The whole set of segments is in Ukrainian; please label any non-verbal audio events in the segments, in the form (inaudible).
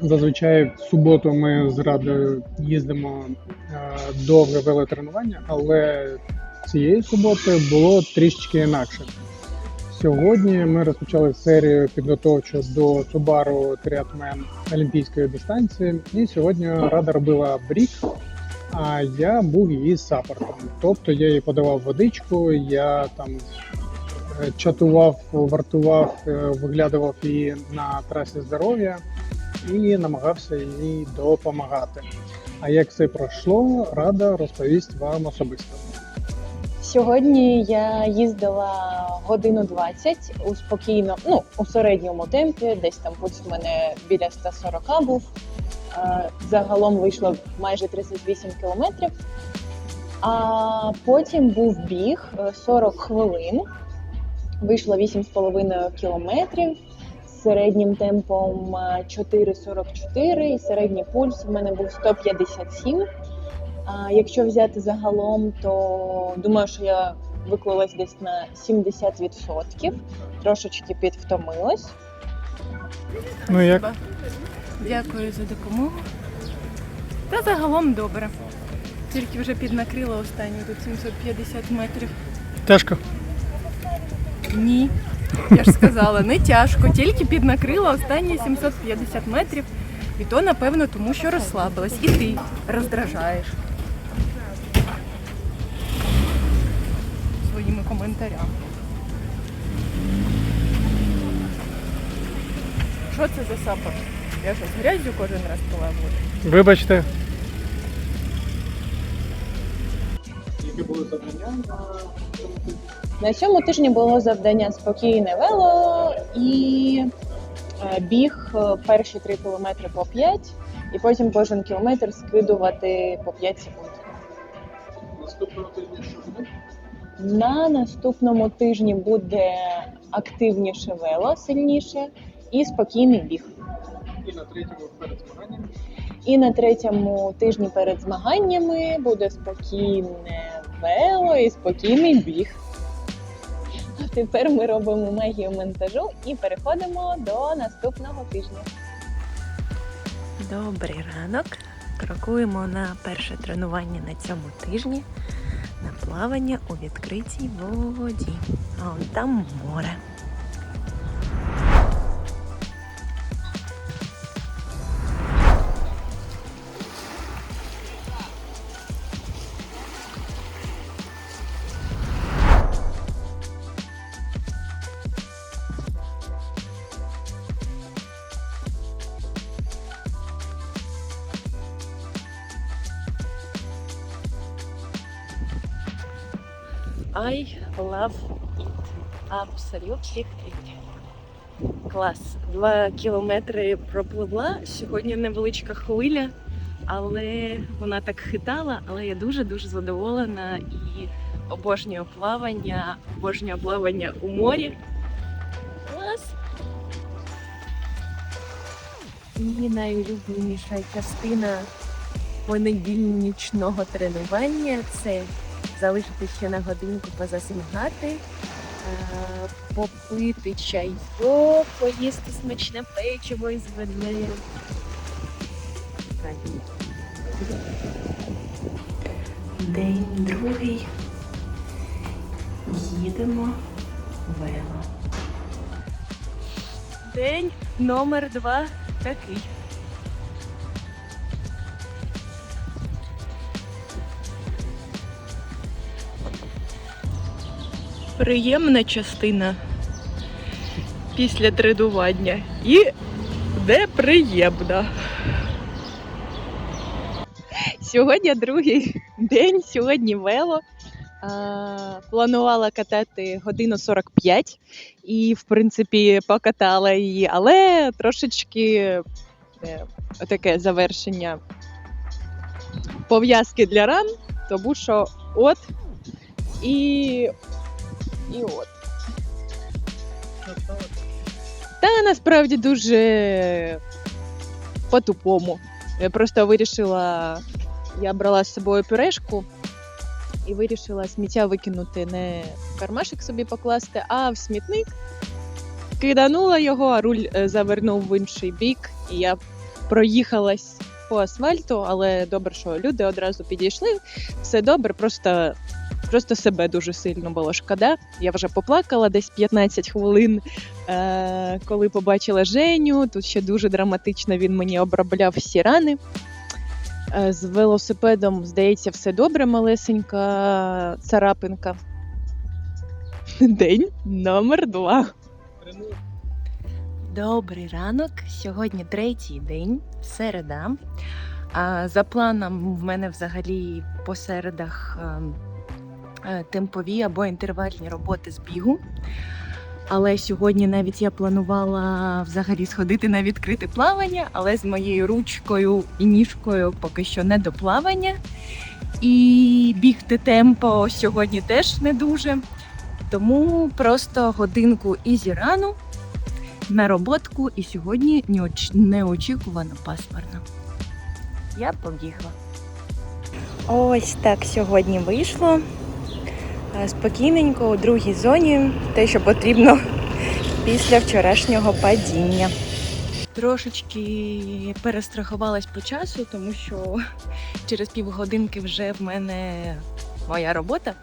Зазвичай в суботу ми з Радою їздимо е, довге велотренування, але цієї суботи було трішечки інакше. Сьогодні ми розпочали серію підготовчу до Subaru Triathlon олімпійської дистанції, і сьогодні Рада робила брік, а я був її саппортом. Тобто я їй подавав водичку, я там чатував, вартував, е, виглядував її на трасі здоров'я і намагався їй допомагати. А як це пройшло, рада розповість вам особисто. Сьогодні я їздила годину 20 у спокійно, ну у середньому темпі, десь там пульс в мене біля 140 був. Е, Загалом вийшло майже 38 кілометрів. А потім був біг е, 40 хвилин. Вийшло 8,5 кілометрів з середнім темпом е, 4,44 і середній пульс у мене був 157. А якщо взяти загалом, то думаю, що я виклалась десь на 70%. Трошечки підвтомилась. Ну як? Дякую за допомогу. Та загалом добре. Тільки вже піднакрила останню тут 750 метрів. Тяжко. Ні. Я ж сказала, не тяжко, тільки піднакрила останні 750 метрів. І то, напевно, тому що розслабилась. І ти роздражаєш. Своїми коментарями. Що це за сапор? Я що, з грязю кожен раз пила воду? Вибачте. Які були завдання на цьому? На цьому тижні було завдання спокійне вело і е, біг е, перші 3 кілометри по 5, і потім кожен кілометр скидувати по 5 секунд. Наступного тижня що буде? На наступному тижні буде активніше вело, сильніше і спокійний біг. І на третьому перед змаганням. І на третьому тижні перед змаганнями буде спокійне вело і спокійний біг. (laughs) Тепер ми робимо магію монтажу і переходимо до наступного тижня. Добрий ранок. Крокуємо на перше тренування на цьому тижні на плавання у відкритій воді. А он там море. I love it. Absolutely great. Клас. Два кілометри пропливла. Сьогодні невеличка хвиля, але вона так хитала, але я дуже-дуже задоволена і обожнюю плавання, обожнюю плавання у морі. Клас. І найулюбленіша частина понедільничного тренування це залишити ще на годинку позасмагати, е, попити чайок, поїсти смачне печиво із ведмедем. День другий. Їдемо вело. День номер два такий. Приємна частина після тренування і неприємна. Сьогодні другий день, сьогодні вело. Планувала катати годину 45 і, в принципі, покатала її, але трошечки е, таке завершення пов'язки для ран, тому що от і і от. Та насправді дуже по-тупому. Я просто вирішила, я брала з собою пюрешку і вирішила сміття викинути не в кармашик собі покласти, а в смітник. киданула його, а руль е, завернув в інший бік, і я проїхалась по асфальту, але добре, що люди одразу підійшли. Все добре, просто, просто себе дуже сильно було шкода. Я вже поплакала десь 15 хвилин, е- коли побачила Женю. Тут ще дуже драматично він мені обробляв всі рани. Е, З велосипедом, здається, все добре, малесенька царапинка. День номер два. Добрий ранок. Сьогодні третій день, середа. За планом в мене взагалі по середах ем, темпові або інтервальні роботи з бігу. Але сьогодні навіть я планувала взагалі сходити на відкрите плавання, але з моєю ручкою і ніжкою поки що не до плавання. І бігти темпо сьогодні теж не дуже. Тому просто годинку ізі рану на роботку, і сьогодні неоч- неочікувано пасмурно. Я побігла. Ось так сьогодні вийшло. Е, Спокійненько у другій зоні, те, що потрібно після вчорашнього падіння. Трошечки перестрахувалась по часу, тому що через півгодинки вже в мене моя робота.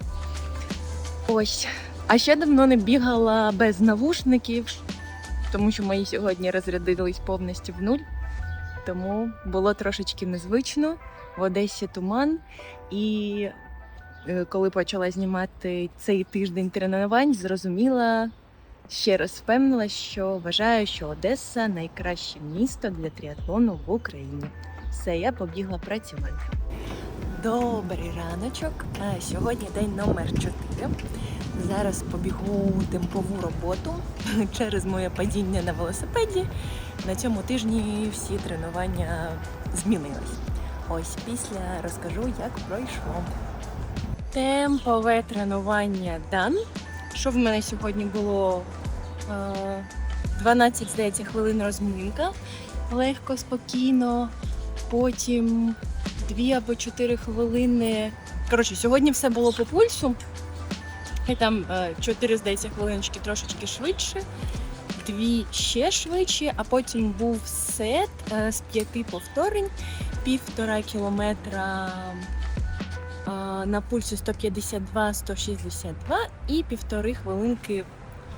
Ось. А ще давно не бігала без навушників, тому що мої сьогодні розрядились повністю в нуль. Тому було трошечки незвично. В Одесі туман. І коли почала знімати цей тиждень тренувань, зрозуміла, ще раз впевнила, що вважаю, що Одеса найкраще місто для тріатлону в Україні. Все, я побігла працювати. Добрий раночок. Сьогодні день номер 4. Зараз побігу темпову роботу (laughs) через моє падіння на велосипеді. На цьому тижні всі тренування змінились. Ось після розкажу, як пройшло. Темпове тренування дан. Що в мене сьогодні було? Е, 12, здається, хвилин розминка. Легко, спокійно. Потім 2 або 4 хвилини. Коротше, сьогодні все було по пульсу. І там 4, здається, хвилиночки трошечки швидше, дві ще швидше, а потім був сет е, з п'яти повторень, півтора кілометра е, на пульсі 152-162 і півтори хвилинки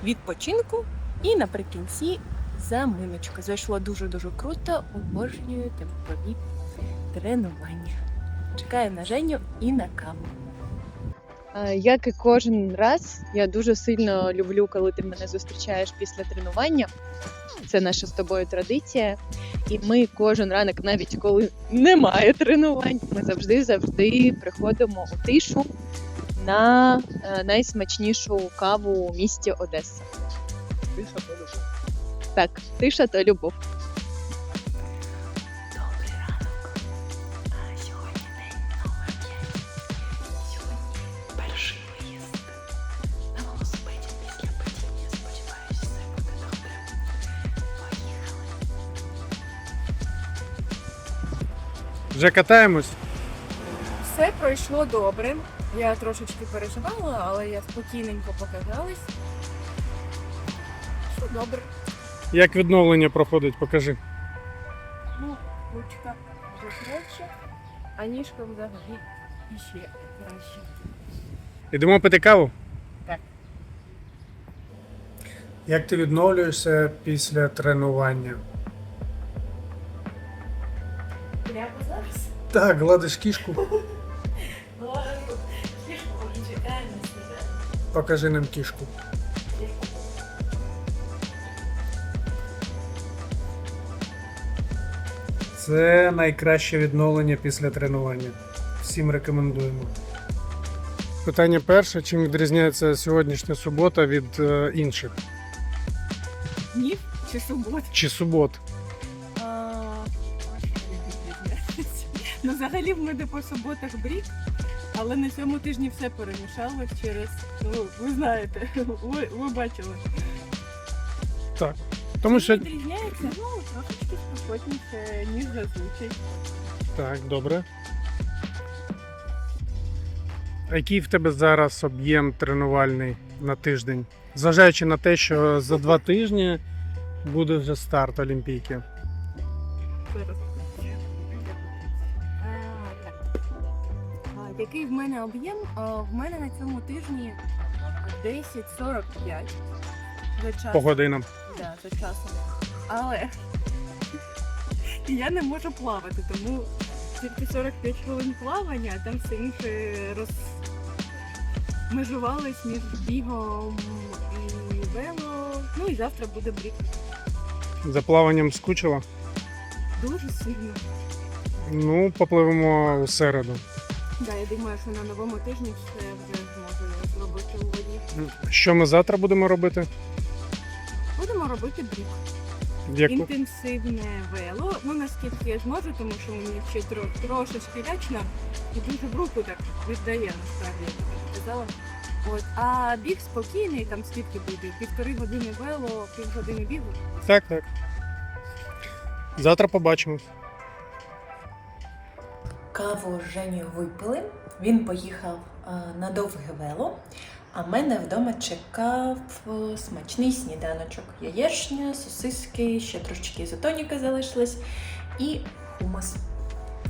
відпочинку. І наприкінці заминочка. Зайшло дуже-дуже круто, обожнюю темпові тренування. Чекаю на Женю і на каву. Е, Як і кожен раз, я дуже сильно люблю, коли ти мене зустрічаєш після тренування. Це наша з тобою традиція. І ми кожен ранок, навіть коли немає тренувань, ми завжди завжди приходимо у тишу на е, найсмачнішу каву у місті Одеса. Так, тиша та любов. Вже катаємось. Все пройшло добре. Я трошечки переживала, але я спокійненько показалась. Що добре. Як відновлення проходить, покажи. Ну, ручка вже краще, а ніжка взагалі іще краще. Ідемо пити каву? Так. Як ти відновлюєшся після тренування? Так, гладиш кішку. Покажи нам кішку. Це найкраще відновлення після тренування. Всім рекомендуємо. Питання перше: чим відрізняється сьогоднішня субота від е, інших? Днів чи субот? Чи субот? Ну, взагалі в мене по суботах брік, але на цьому тижні все перемішалось через. Ну, ви знаєте, (laughs) ви, ви бачили. Тому що. відрізняється, ну, трошечки спокійніше, ніж зазвичай. Так, добре. А який в тебе зараз об'єм тренувальний на тиждень? Зважаючи на те, що за два тижні буде вже старт Олімпійки. Зараз. Який в мене об'єм? А, В мене на цьому тижні 10.45 за часом. По годинам. Да, за часом. Але я не можу плавати, тому тільки 45 хвилин плавання, а там все інше розмежувалось між бігом і вело. Ну і завтра буде брік. За плаванням скучила. Дуже сильно. Ну, попливемо у середу. Да, я думаю, що на новому тижні все вже зможу зробити у воді. Що ми завтра будемо робити? Будемо робити брік. Яку? Інтенсивне вело. Ну наскільки я зможу, тому що мені ще тро- трошечки лячно і дуже в руку так віддає насправді, сказала. От, а біг спокійний, там скільки буде? Півтори години вело, півгодини бігу. Так, так. Завтра побачимо. Каву з Женю випили. Він поїхав е, на довге вело, а мене вдома чекав е, смачний сніданочок. Яєчня, сосиски, ще трошечки ізотоніки залишилось і хумус.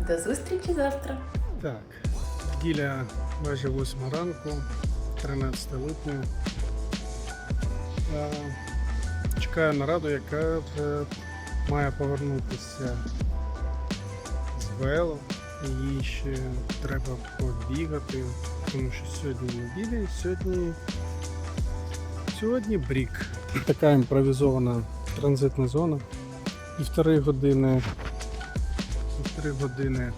До зустрічі завтра! Так, неділя майже 8 ранку, 13 липня. Е, Чекаю нараду, яка має повернутися з вело. Їй ще треба побігати, тому що сьогодні неділя і сьогодні, сьогодні брік. Така імпровізована транзитна зона. Півтори години, півтори години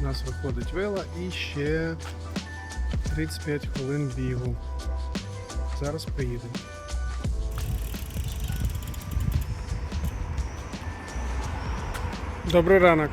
у нас виходить вела і ще 35 хвилин бігу. Зараз приїдемо. Добрий ранок.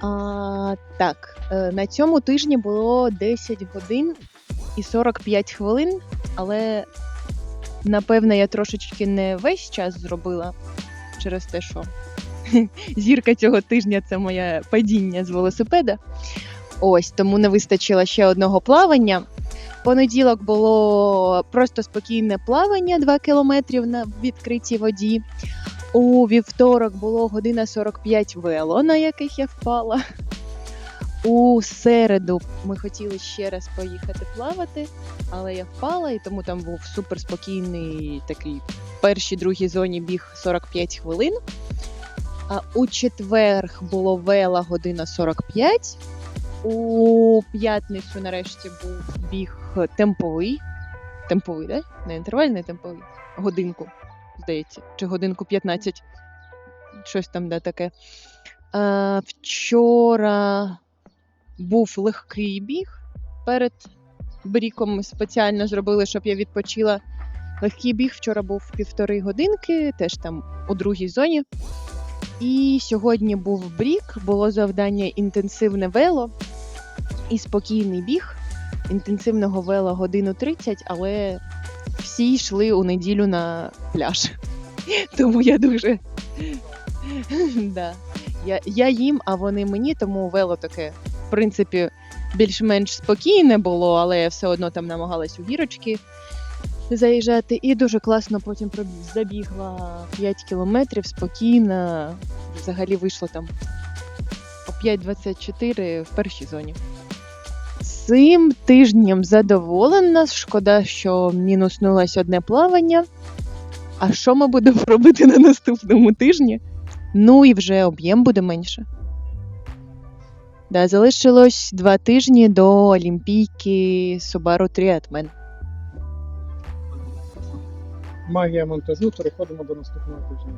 А, так, е, на цьому тижні було 10 годин і 45 хвилин, але напевно я трошечки не весь час зробила через те, що (laughs) зірка цього тижня це моє падіння з велосипеда. Ось тому не вистачило ще одного плавання. Понеділок було просто спокійне плавання 2 кілометрів на відкритій воді. У вівторок було година 45 вело, на яких я впала. У середу ми хотіли ще раз поїхати плавати, але я впала, і тому там був суперспокійний такий першій другій зоні біг 45 хвилин. А у четверг було вела година 45. У п'ятницю нарешті був біг темповий. Темповий, да? Не інтервальний, темповий. Годинку, здається, чи годинку 15. Щось там да, таке. А, вчора був легкий біг. Перед бріком спеціально зробили, щоб я відпочила. Легкий біг вчора був півтори годинки, теж там у другій зоні. І сьогодні був брік, було завдання інтенсивне вело і спокійний біг. Інтенсивного вело годину 30, але всі йшли у неділю на пляж. Тому я дуже. я їм, а вони мені, тому вело таке, в принципі, більш-менш спокійне було, але я все одно там намагалась у гірочки заїжджати. І дуже класно потім забігла 5 кілометрів спокійно. Взагалі вийшло там о 5.24 в першій зоні. Цим тижнем задоволена. Шкода, що мінуснулось одне плавання. А що ми будемо (laughs) робити на наступному тижні? Ну і вже об'єм буде менше. Да, залишилось два тижні до Олімпійки Subaru Triathlon. Магія монтажу, переходимо до наступного тижня.